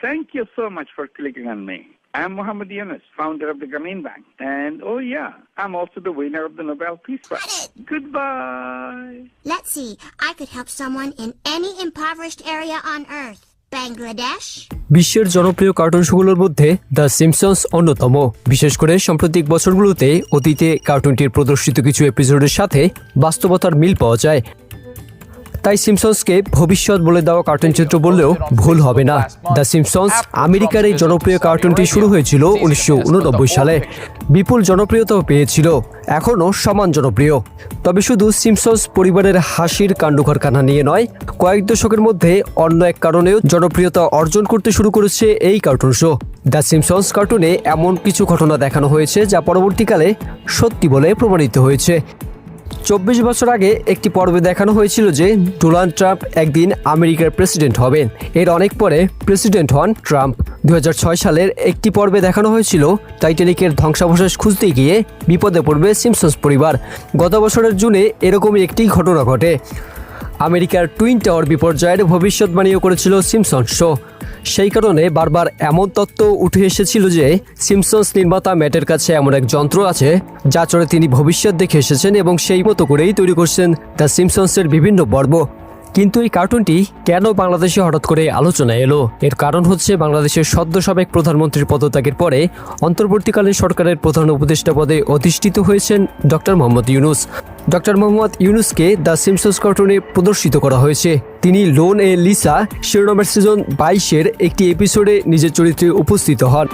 Thank you so much for clicking on me. I'm Muhammad Yunus, founder of the Grameen Bank. And oh yeah, I'm also the winner of the Nobel Peace Prize. Goodbye. Let's see. I could help someone in any impoverished area on Earth. Bangladesh? বিশ্বের জনপ্রিয় cartoon শোগুলোর মধ্যে the Simpson's অন্যতম বিশেষ করে সাম্প্রতিক বছরগুলোতে অতীতে কার্টুনটির প্রদর্শিত কিছু এপিসোডের সাথে বাস্তবতার মিল পাওয়া যায় তাই সিমসন্সকে ভবিষ্যৎ বলে দেওয়া কার্টুন চিত্র বললেও ভুল হবে না। দ্য সিমসন্স আমেরিকার এই জনপ্রিয় কার্টুনটি শুরু হয়েছিল উনিশশো উননব্বই সালে। বিপুল জনপ্রিয়তাও পেয়েছিল, এখনও সমান জনপ্রিয়। তবে শুধু সিমসন্স পরিবারের হাসির কাণ্ডকারখানা নিয়ে নয়, কয়েক দশকের মধ্যে অন্য এক কারণেও জনপ্রিয়তা অর্জন করতে শুরু করেছে এই কার্টুন শো দ্য সিমসন্স কার্টুনে এমন কিছু ঘটনা দেখানো হয়েছে যা পরবর্তীকালে সত্যি বলে প্রমাণিত হয়েছে। চব্বিশ বছর আগে একটি পর্বে দেখানো হয়েছিল যে ডোনাল্ড ট্রাম্প একদিন আমেরিকার প্রেসিডেন্ট হবেন। এর অনেক পরে প্রেসিডেন্ট হন ট্রাম্প। দু হাজার ছয় সালের একটি পর্বে দেখানো হয়েছিল টাইটানিকের ধ্বংসাবশেষ খুঁজতে গিয়ে বিপদে পড়বে সিমসন্স পরিবার। গত বছরের জুনে এরকমই একটি ঘটনা ঘটে। আমেরিকার টুইন টাওয়ার বিপর্যয়ের ভবিষ্যৎবাণীও করেছিল সিমসন শো। সেই কারণে বারবার এমন তত্ত্ব উঠে এসেছিল যে সিমসন্স নির্মাতা ম্যাটের কাছে এমন এক যন্ত্র আছে, যা চড়ে তিনি ভবিষ্যৎ দেখে এসেছেন এবং সেই মতো করেই তৈরি করছেন দ্য সিমসন্সের বিভিন্ন পর্ব। কিন্তু এই কার্টুনটি কেন বাংলাদেশে হঠাৎ করে আলোচনায় এলো? এর কারণ হচ্ছে বাংলাদেশের সদ্য সাবেক প্রধানমন্ত্রীর পদত্যাগের পরে অন্তর্বর্তীকালীন সরকারের প্রধান উপদেষ্টা পদে অধিষ্ঠিত হয়েছেন ডক্টর মোহাম্মদ ইউনুস। ডক্টর মোহাম্মদ ইউনুসকে দ্য সিমসন্স কার্টুনে প্রদর্শিত করা হয়েছে তিনি লোন এ লিসা শিরোনামের সিজন বাইশের একটি এপিসোডে নিজের চরিত্রে উপস্থিত হন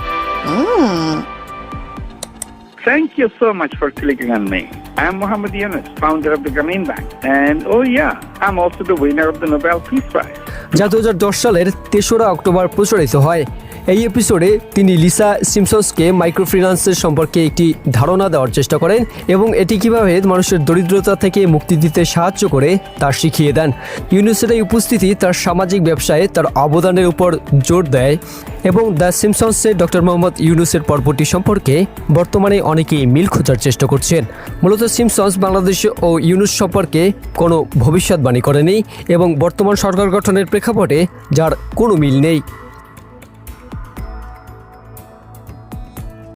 Thank you so much for clicking on me. I'm Muhammad Yunus, founder of the Grameen Bank. And oh yeah, I'm also the winner of the Nobel Peace Prize. যা দু হাজার দশ সালের তেসরা অক্টোবর প্রচারিত হয়। এই এপিসোডে তিনি লিসা সিমসন্সকে মাইক্রোফিন্যান্সের সম্পর্কে একটি ধারণা দেওয়ার চেষ্টা করেন এবং এটি কীভাবে মানুষের দরিদ্রতা থেকে মুক্তি দিতে সাহায্য করে তা শিখিয়ে দেন। ইউনুসের এই উপস্থিতি তার সামাজিক ব্যবসায় তার অবদানের উপর জোর দেয় এবং দ্য সিমসন্সের ডক্টর মোহাম্মদ ইউনুসের পর্বটি সম্পর্কে বর্তমানে অনেকেই মিল খোঁজার চেষ্টা করছেন। মূলত সিমসন্স বাংলাদেশ ও ইউনুস সম্পর্কে কোনো ভবিষ্যৎবাণী করেনি এবং বর্তমান সরকার গঠনের প্রেক্ষাপটে যার কোনো মিল নেই।